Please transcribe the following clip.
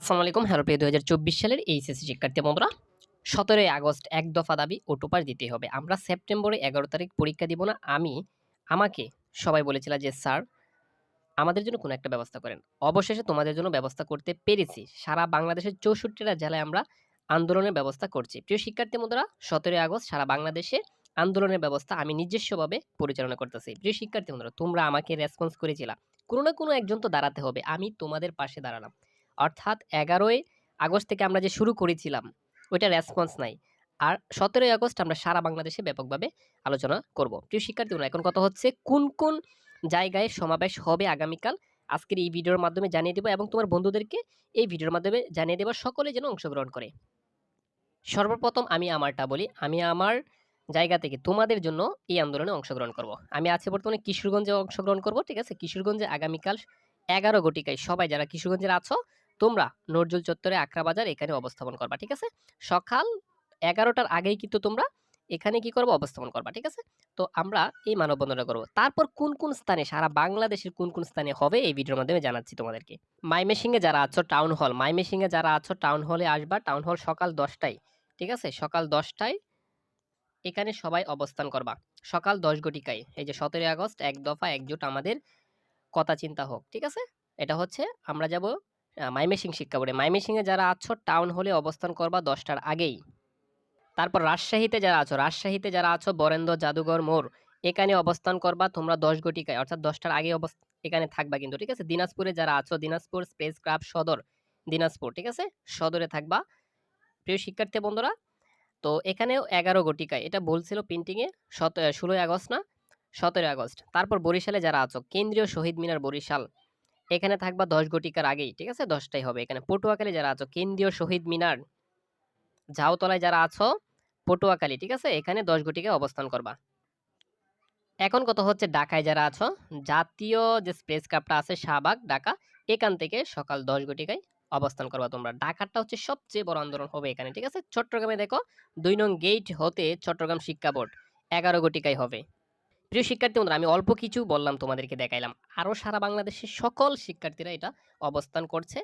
আসসালামু আলাইকুম। হ্যালো, প্রিয় দু হাজার চব্বিশ সালের এইচএসসি শিক্ষার্থী বন্ধুরা, সতেরোই আগস্ট এক দফা দাবি ও টোপার দিতে হবে। আমরা সেপ্টেম্বরে এগারো তারিখ পরীক্ষা দিব না, আমি, আমাকে সবাই বলেছিল যে, স্যার, আমাদের জন্য কোনো একটা ব্যবস্থা করেন। অবশেষে তোমাদের জন্য ব্যবস্থা করতে পেরেছি। সারা বাংলাদেশের চৌষট্টিটা জেলায় আমরা আন্দোলনের ব্যবস্থা করছি। প্রিয় শিক্ষার্থী বন্ধুরা, সতেরোই আগস্ট সারা বাংলাদেশে আন্দোলনের ব্যবস্থা আমি নিজস্বভাবে পরিচালনা করতেছি। প্রিয় শিক্ষার্থী বন্ধুরা, তোমরা আমাকে রেসপন্স করেছিলা। কোনো না কোনো একজন তো দাঁড়াতে হবে, আমি তোমাদের পাশে দাঁড়ালাম। অর্থাৎ এগারোই আগস্ট থেকে আমরা যে শুরু করেছিলাম, ওইটা রেসপন্স নাই। আর সতেরোই আগস্ট আমরা সারা বাংলাদেশে ব্যাপকভাবে আলোচনা করব। প্রিয় শিক্ষার্থীরা এখন কথা হচ্ছে কোন কোন জায়গায় সমাবেশ হবে আগামীকাল? আজকের এই ভিডিওর মাধ্যমে জানিয়ে দেবো এবং তোমার বন্ধুদেরকে এই ভিডিওর মাধ্যমে জানিয়ে দেবো, সকলে যেন অংশগ্রহণ করে। সর্বপ্রথম আমি আমারটা বলি, আমি আমার জায়গা থেকে তোমাদের জন্য এই আন্দোলনে অংশগ্রহণ করব। আমি আছে বর্তমানে কিশোরগঞ্জে অংশগ্রহণ করব, ঠিক আছে? কিশোরগঞ্জে আগামীকাল এগারো গটিকায় সবাই যারা কিশোরগঞ্জের আছো তোমরা নজরুল চত্বরে আকরা বাজার এখানে অবস্থাপন করবা, ঠিক আছে? সকাল এগারোটার আগেই কিন্তু তোমরা এখানে কি করব? অবস্থাপন করবা, ঠিক আছে? তো আমরা এই মানববন্ধনটা করব। তারপর কোন কোন স্থানে, সারা বাংলাদেশের কোন কোন স্থানে হবে এই ভিডিওর মাধ্যমে জানাচ্ছি তোমাদেরকে। মাইমেসিংয়ে যারা আছো টাউন হল মাইমেসিংয়ে যারা আছো টাউন হলে আসবা টাউন হল সকাল দশটায়, ঠিক আছে? সকাল দশটায় এখানে সবাই অবস্থান করবা। সকাল দশ ঘটিকায় এই যে সতেরোই আগস্ট, এক দফা, একজোট আমাদের কথা চিন্তা হোক, ঠিক আছে? এটা হচ্ছে আমরা যাব মাইমেসিং শিক্ষা বোর্ডে। মাইমেসিংয়ে যারা আছো, টাউন হলে অবস্থান করবা দশটার আগেই। তারপর রাজশাহীতে যারা আছো, রাজশাহীতে যারা আছো, বরেন্দ্র জাদুঘর মোড়, এখানে অবস্থান করবা তোমরা দশ ঘটিকায়, অর্থাৎ দশটার আগে এখানে থাকবা কিন্তু, ঠিক আছে? দিনাজপুরে যারা আছো, দিনাজপুর স্পেস ক্রাফট সদর, দিনাজপুর, ঠিক আছে? সদরে থাকবা। প্রিয় শিক্ষার্থী বন্ধুরা, তো এখানেও এগারো ঘটিকায়, এটা বলছিল প্রিন্টিংয়ে সত, ষোলোই আগস্ট না? সতেরোই আগস্ট। তারপর বরিশালে যারা আছো, কেন্দ্রীয় শহীদ মিনার বরিশাল এখানে থাকবা দশ ঘটিকার আগেই, ঠিক আছে? দশটাই হবে। এখানে পটুয়াখালী যারা আছো, কেন্দ্রীয় শহীদ মিনার, ঝাউতলায় যারা আছো, পটুয়াখালী, ঠিক আছে? এখানে দশ ঘটিকায় অবস্থান করবা। এখন কত হচ্ছে ঢাকায় যারা আছো, জাতীয় যে স্পেস ক্রাফটটা আছে, শাহবাগ, ঢাকা, এখান থেকে সকাল দশ ঘটিকায় অবস্থান করবা তোমরা। ঢাকাটা হচ্ছে সবচেয়ে বড় আন্দোলন হবে এখানে, ঠিক আছে? চট্টগ্রামে দেখো, দুই নং গেট হতে চট্টগ্রাম শিক্ষা বোর্ড এগারো ঘটিকায় হবে। প্রিয় শিক্ষার্থী বন্ধুরা, আমি অল্প কিছু বললাম তোমাদেরকে দেখাইলাম। আরও সারা বাংলাদেশের সকল শিক্ষার্থীরা এটা অবস্থান করছে।